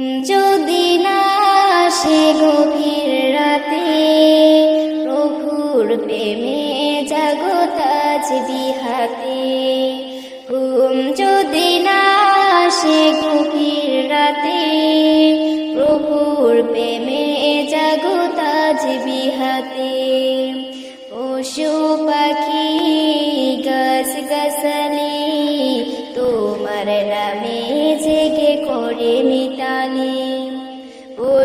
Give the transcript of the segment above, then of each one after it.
যদি না সে গভীর রাতে, প্রভুর প্রেমে জাগতাজ বিহাতে ঘুম যদি না সে গভীর রাতে, প্রভুর প্রেমে জাগতাজ বিহাতে পশু পাখি গাছ গাছালি তোমার নামে জেগে করে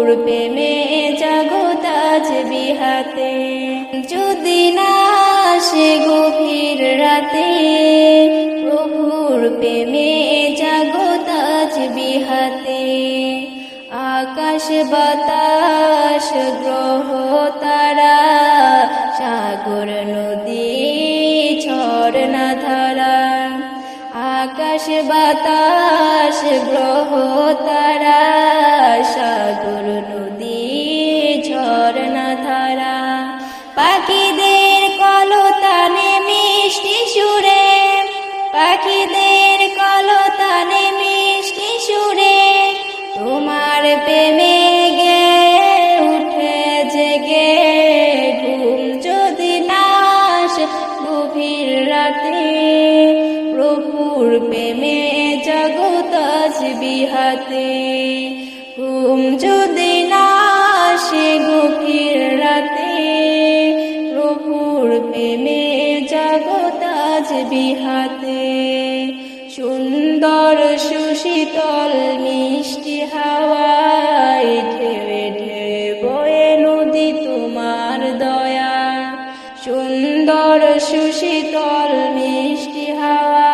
প্রভুর প্রেমে জাগতাজ বিহাতে। যদি না আসে গভীর রাতে, প্রভুর প্রেমে জাগতাজ বিহাতে। আকাশ, বাতাস, গ্রহ, তারা, সাগর, নদী, ঝর্ণা, ধারা। আকাশ, বাতাস, গ্রহ, তারা সাগর নদী, ঝর্ণা ধারা। পাখিদের কলতানে মিষ্টি সুরে। পাখিদের কলতানে মিষ্টি সুরে। তোমার প্রেমে গে উঠে জেগে ঘুম যদি নাশ, গভীর রাতে প্রভুর প্রেমে জগতাজ বিহাতে। ঘুম যদি নাশে গভীর রাতে, প্রভুর প্রেমে জগতাজ বিহাতে সুন্দর সুশীতল মিষ্টি হাওয়ায় ঢেউে ঢেউে বয়ে নদী তোমার দয়া। সুন্দর সুশীতল মিষ্টি হাওয়ায়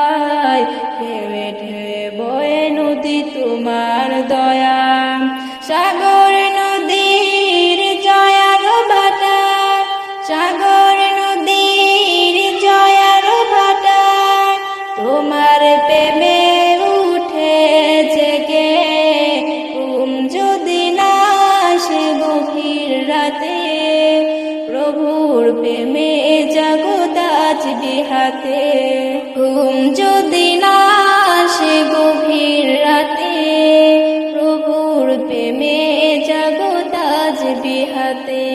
প্রভুর প্রেমে জগদাজ বিহাতে। ঘুম যদি না আসে গভীর রাতে প্রভুর প্রেমে জগদাজ বিহাতে।